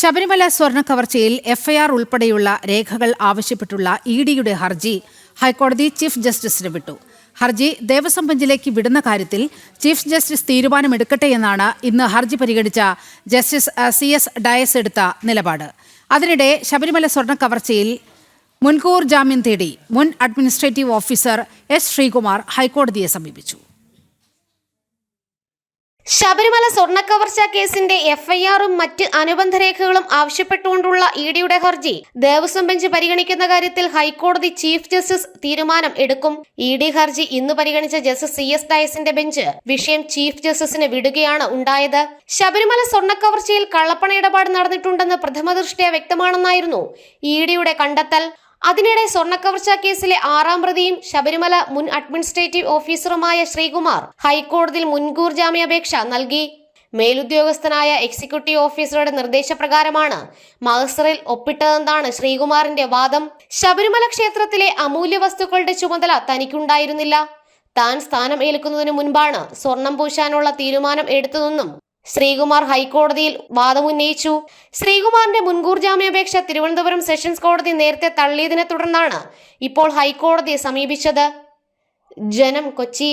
ശബരിമല സ്വർണ കവർച്ചയിൽ എഫ്ഐആർ ഉൾപ്പെടെയുള്ള രേഖകൾ ആവശ്യപ്പെട്ടുള്ള ഇ ഡിയുടെ ഹർജി ഹൈക്കോടതി ചീഫ് ജസ്റ്റിസിന് വിട്ടു. ഹർജി ദേവസ്വം ബെഞ്ചിലേക്ക് വിടുന്ന കാര്യത്തിൽ ചീഫ് ജസ്റ്റിസ് തീരുമാനമെടുക്കട്ടെ എന്നാണ് ഇന്ന് ഹർജി പരിഗണിച്ച ജസ്റ്റിസ് സി എസ് ഡയസ് എടുത്ത നിലപാട്. അതിനിടെ ശബരിമല സ്വർണ കവർച്ചയിൽ മുൻകൂർ ജാമ്യം തേടി മുൻ അഡ്മിനിസ്ട്രേറ്റീവ് ഓഫീസർ എസ് ശ്രീകുമാർ ഹൈക്കോടതിയെ സമീപിച്ചു. ശബരിമല സ്വർണക്കവർച്ച കേസിന്റെ എഫ്ഐആറും മറ്റ് അനുബന്ധ രേഖകളും ആവശ്യപ്പെട്ടുകൊണ്ടുള്ള ഇ ഡിയുടെ ഹർജി. ദേവസ്വം ബെഞ്ച് പരിഗണിക്കുന്ന കാര്യത്തിൽ ഹൈക്കോടതി ചീഫ് ജസ്റ്റിസ് തീരുമാനം എടുക്കും. ഇ ഡി ഹർജി ഇന്ന് പരിഗണിച്ച ജസ്റ്റിസ് സി എസ് ഡയസിന്റെ ബെഞ്ച് വിഷയം ചീഫ് ജസ്റ്റിസിന് വിടുകയാണ് ഉണ്ടായത്. ശബരിമല സ്വർണക്കവർച്ചയിൽ കള്ളപ്പണ ഇടപാട് നടന്നിട്ടുണ്ടെന്ന് പ്രഥമദൃഷ്ട്യാ വ്യക്തമാണെന്നായിരുന്നു ഇ ഡിയുടെ കണ്ടെത്തൽ. അതിനിടെ സ്വർണക്കവർച്ച കേസിലെ ആറാം പ്രതിയും ശബരിമല മുൻ അഡ്മിനിസ്ട്രേറ്റീവ് ഓഫീസറുമായ ശ്രീകുമാർ ഹൈക്കോടതിയിൽ മുൻകൂർ ജാമ്യാപേക്ഷ നൽകി. മേലുദ്യോഗസ്ഥനായ എക്സിക്യൂട്ടീവ് ഓഫീസറുടെ നിർദ്ദേശപ്രകാരമാണ് മഹസറിൽ ഒപ്പിട്ടതെന്നാണ് ശ്രീകുമാറിന്റെ വാദം. ശബരിമല ക്ഷേത്രത്തിലെ അമൂല്യ വസ്തുക്കളുടെ ചുമതല തനിക്കുണ്ടായിരുന്നില്ല. താൻ സ്ഥാനം ഏൽക്കുന്നതിനു മുൻപാണ് സ്വർണം പൂശാനുള്ള തീരുമാനം എടുത്തതെന്നും ശ്രീകുമാർ ഹൈക്കോടതിയിൽ വാദമുന്നയിച്ചു ശ്രീകുമാറിന്റെ മുൻകൂർ ജാമ്യാപേക്ഷ തിരുവനന്തപുരം സെഷൻസ് കോടതി നേരത്തെ തള്ളിയതിനെ തുടർന്നാണ് ഇപ്പോൾ ഹൈക്കോടതിയെ സമീപിച്ചത്. ജനം കൊച്ചി.